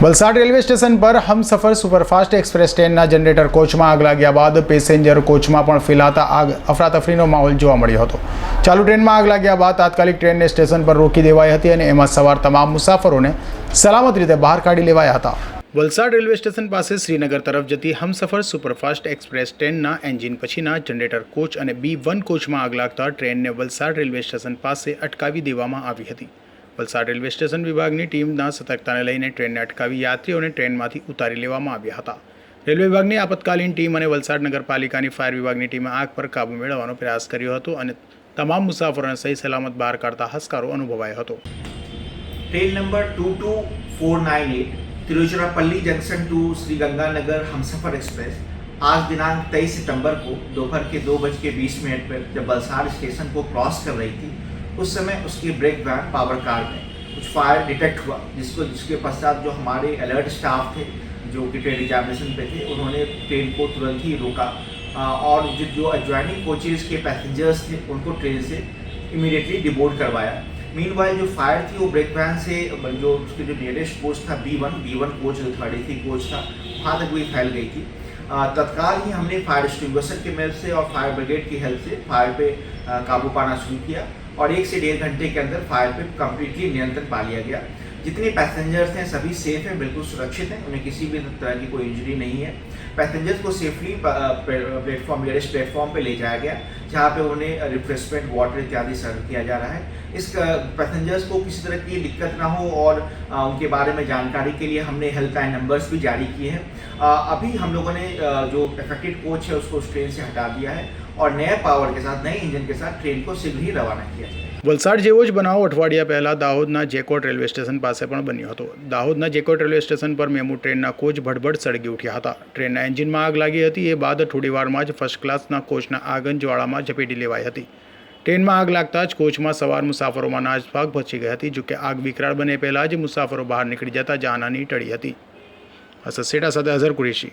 Valsad railway station પર Humsafar superfast express ટ્રેનના generator કોચમાં આગ લાગ્યા બાદ પેસેન્જર કોચમાં પણ ફેલાતા આગ, અફરાતફરીનો માહોલ જોવા મળ્યો હતો. ચાલુ ટ્રેનમાં આગ લાગ્યા બાદ તાત્કાલિક ટ્રેનને સ્ટેશન પર રોકી દેવાઈ હતી અને એમાં સવાર તમામ મુસાફરોને સલામત રીતે બહાર કાઢી લેવાયા હતા. વલસાડ રેલવે સ્ટેશન પાસે શ્રીનગર તરફ જતી હમસફર સુપરફાસ્ટ એક્સપ્રેસ ટ્રેનના એન્જિન પછીના જનરેટર કોચ અને બી વન કોચમાં આગ લાગતા ટ્રેનને વલસાડ રેલવે સ્ટેશન પાસે અટકાવી દેવામાં આવી હતી. વલસાડ રેલવે સ્ટેશન વિભાગની ટીમના સતર્કતાને લઈને ટ્રેનને અટકાવી યાત્રીઓને ટ્રેનમાંથી ઉતારી લેવામાં આવ્યા હતા રેલવે વિભાગની આપતકાલીન ટીમ અને વલસાડ નગરપાલિકાની ફાયર વિભાગની ટીમે આગ પર કાબૂ મેળવવાનો પ્રયાસ કર્યો હતો અને તમામ મુસાફરોને સહી સલામત બહાર કાઢતા હસકારો અનુભવાયો હતો train number two two four nine eight Tiruchirappalli junction to Shri Ganganagar Humsafar express आज दिनांक तेईस सितंबर को दोपहर के दो बज के बीस मिनट पर जब वलसाड स्टेशन को क्रॉस कर रही थी उस समय उसकी ब्रेक वैन पावर कार में कुछ फायर डिटेक्ट हुआ, जिसको जिसके पश्चात जो हमारे अलर्ट स्टाफ थे, जो कि ट्रेन एग्जामिनेशन पे थे, उन्होंने ट्रेन को तुरंत ही रोका। और जो जो एडजॉइनिंग कोचेज के पैसेंजर्स थे, उनको ट्रेन से इमीडिएटली डिबोर्ड करवाया। मीन जो फायर थी, वो ब्रेक वैन से, जो उसके जो नियरेस्ट कोच था B one B one coach जो थर्ड एसी कोच था, वहाँ तक भी फैल गई थी। तत्काल ही हमने फायर एक्सटिंग्विशर के मदद से और फायर ब्रिगेड की हेल्प से फायर पे काबू पाना शुरू किया। और एक से डेढ़ घंटे के अंदर फायर पे कम्प्लीटली नियंत्रण पा लिया गया। जितने पैसेंजर्स हैं, सभी सेफ़ हैं, बिल्कुल सुरक्षित हैं, उन्हें किसी भी तरह की कोई इंजरी नहीं है। पैसेंजर्स को सेफली प्लेटफॉर्म नियरेस्ट प्लेटफॉर्म पे ले जाया गया, जहाँ पे उन्हें रिफ्रेशमेंट वाटर इत्यादि सर्व किया जा रहा है। इस पैसेंजर्स को किसी तरह की दिक्कत ना हो और उनके बारे में जानकारी के लिए हमने हेल्पलाइन नंबर्स भी जारी किए हैं। अभी हम लोगों ने जो अफेक्टेड कोच है, उसको उस ट्रेन से हटा दिया है और नए पावर के साथ, नए इंजन के साथ ट्रेन को शीघ्र ही रवाना किया जाए। વલસાડ જેવો જ બનાવ અઠવાડિયા પહેલાં દાહોદના જેકોટ રેલવે સ્ટેશન પાસે પણ બન્યો હતો. દાહોદના જેકોટ રેલવે સ્ટેશન પર મેમુ ટ્રેનના કોચ ભડભડ સળગી ઉઠ્યા હતા. ટ્રેનના એન્જિનમાં આગ લાગી હતી, એ બાદ થોડીવારમાં જ ફર્સ્ટ ક્લાસના કોચના આગન જ્વાળામાં ઝપેટી લેવાઈ હતી. ટ્રેનમાં આગ લાગતા જ કોચમાં સવાર મુસાફરોમાં નાજભાગ પહોંચી ગઈ હતી, જોકે આગ વિકરાળ બને પહેલાં જ મુસાફરો બહાર નીકળી જતા જાનહાની ટળી હતી. અસદ સેટા સાથે અઝર કુરેશી.